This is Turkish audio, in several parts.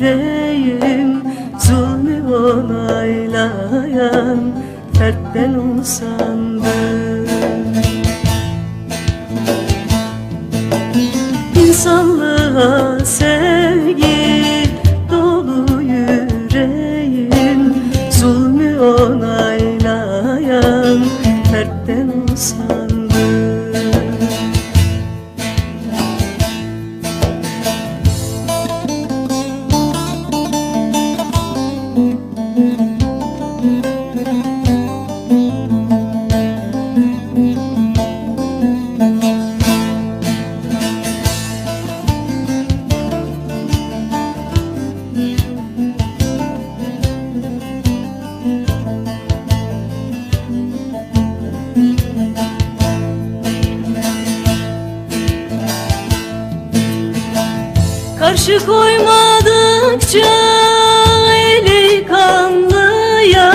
yüreğim Zulmü onaylayan Fertten usandı İnsanlığa sevgi Dolu yüreğim Zulmü onaylayan Fertten usandı Karşı koymadıkça eli kanlıya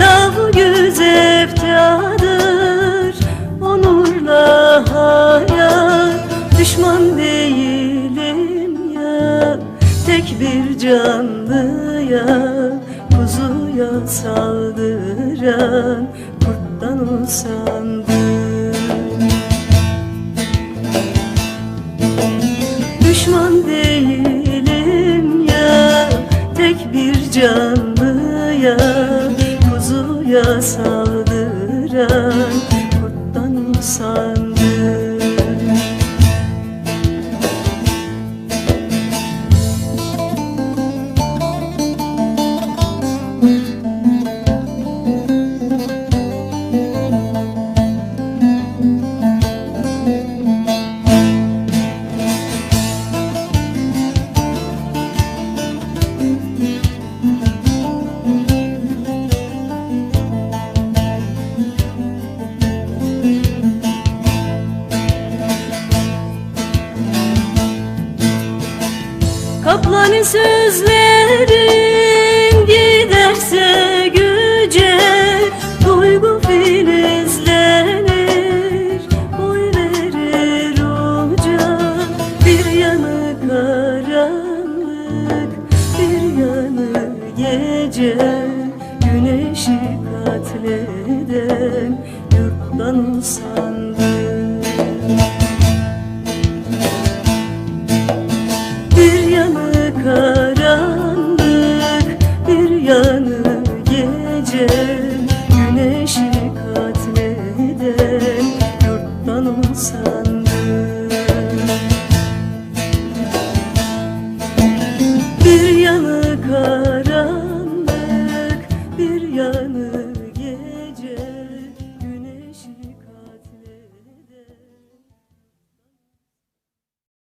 Laf yüz eftadır. Onurla hayat Düşman değilim ya. Tek bir canlıya Kuzuya saldıran kurttan usandım canlıya Kuzuya saldıran Kaplanın sözlerin giderse güce Duygu filizlenir, boy verir uca. Bir yanı karanlık, bir yanı gece Güneşi katleden gece Güneşi